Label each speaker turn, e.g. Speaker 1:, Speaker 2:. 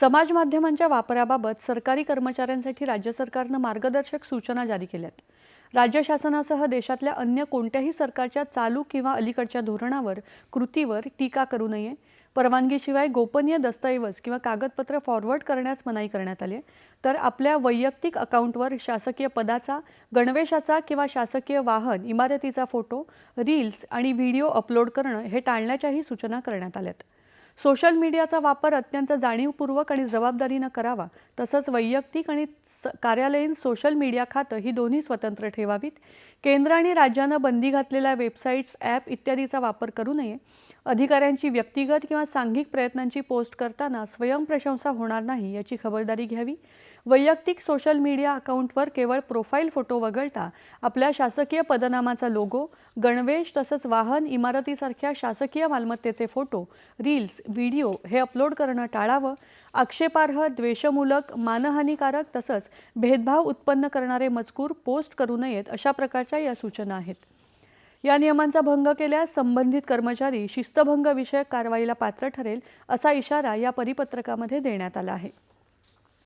Speaker 1: समाज माध्यमांच्या वापराबाबत सरकारी कर्मचाऱ्यांसाठी राज्य सरकारनं मार्गदर्शक सूचना जारी केल्यात. राज्य शासनासह देशातल्या अन्य कोणत्याही सरकारच्या चालू किंवा अलीकडच्या धोरणावर कृतीवर टीका करू नये. परवानगीशिवाय गोपनीय दस्तऐवज किंवा कागदपत्र फॉरवर्ड करण्यास मनाई करण्यात आली तर आपल्या वैयक्तिक अकाउंटवर शासकीय पदाचा गणवेशाचा किंवा शासकीय वाहन इमारतीचा फोटो रील्स आणि व्हिडिओ अपलोड करणं हे टाळण्याच्याही सूचना करण्यात आल्यात. सोशल मीडियाचा वापर अत्यंत जाणीवपूर्वक आणि जबाबदारीनं करावा तसंच वैयक्तिक आणि स- कार्यालयीन सोशल मीडिया खातं ही दोन्ही स्वतंत्र ठेवावीत. केंद्र आणि राज्यानं बंदी घातलेल्या वेबसाईट्स ॲप इत्यादीचा वापर करू नये. अधिकाऱ्यांची व्यक्तिगत किंवा सांघिक प्रयत्नांची पोस्ट करताना स्वयंप्रशंसा होणार नाही याची खबरदारी घ्यावी. वैयक्तिक सोशल मीडिया अकाउंटवर केवळ प्रोफाईल फोटो वगळता आपल्या शासकीय पदनामाचा लोगो गणवेश तसंच वाहन इमारतीसारख्या शासकीय मालमत्तेचे फोटो रील्स व्हिडिओ हे अपलोड करणं टाळावं. आक्षेपार्ह द्वेषमूलक मानहानिकारक तसंच भेदभाव उत्पन्न करणारे मजकूर पोस्ट करू नयेत अशा प्रकारच्या या सूचना आहेत. या नियमांचा भंग केल्यास संबंधित कर्मचारी शिस्तभंग विषयक कारवाईला पात्र ठरेल असा इशारा या परिपत्रकामध्ये देण्यात आला आहे.